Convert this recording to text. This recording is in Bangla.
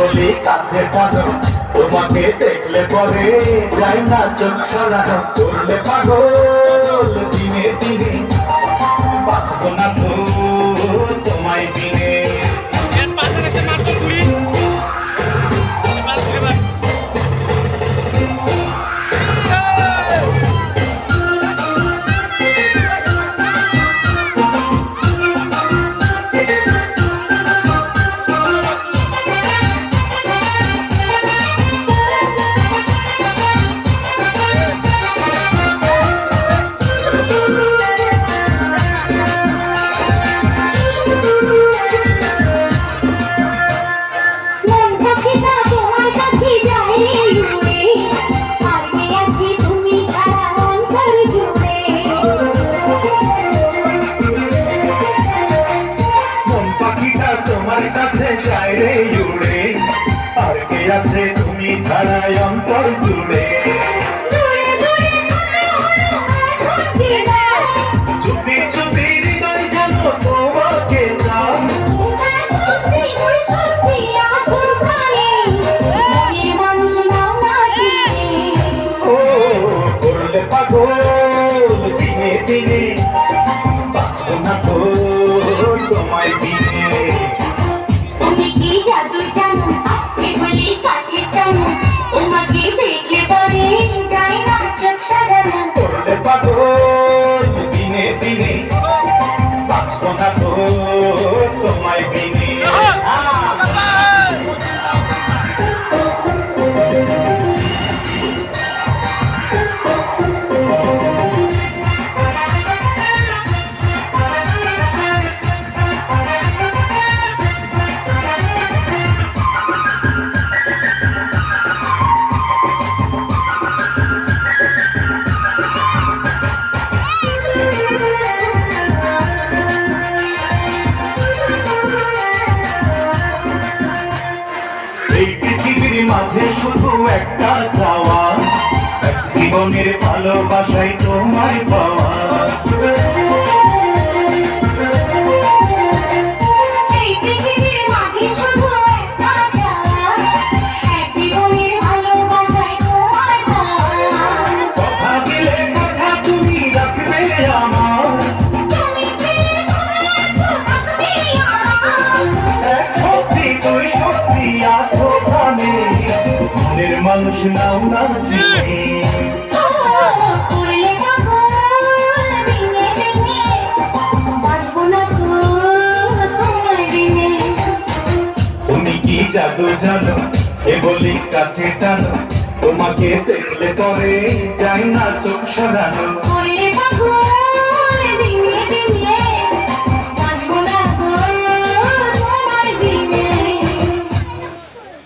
বলি, কাছে থাকো তোমাকে দেখলে পরে যাই না চোখ সরানো করলে পাগল, দিনে দিনে বাঁচব না আছে তুমি ছাড়াই অন্তর জুড়ে। চুপি চুপি হৃদয় যেন তোমাকে ও করলে পাগল দিনে দিনে। বাঁচব না তো তোমায় দিনে তুমি কি জাদু এই পৃথিবীর মাঝে শুধু একটা চাওয়া। জীবনের ভালোবাসাই মনের মানুষ নাও না চিনে জাদু জানো? এ বলি কাছে টানো। তোমাকে দেখলে পরে যাই না চোখ সরানো।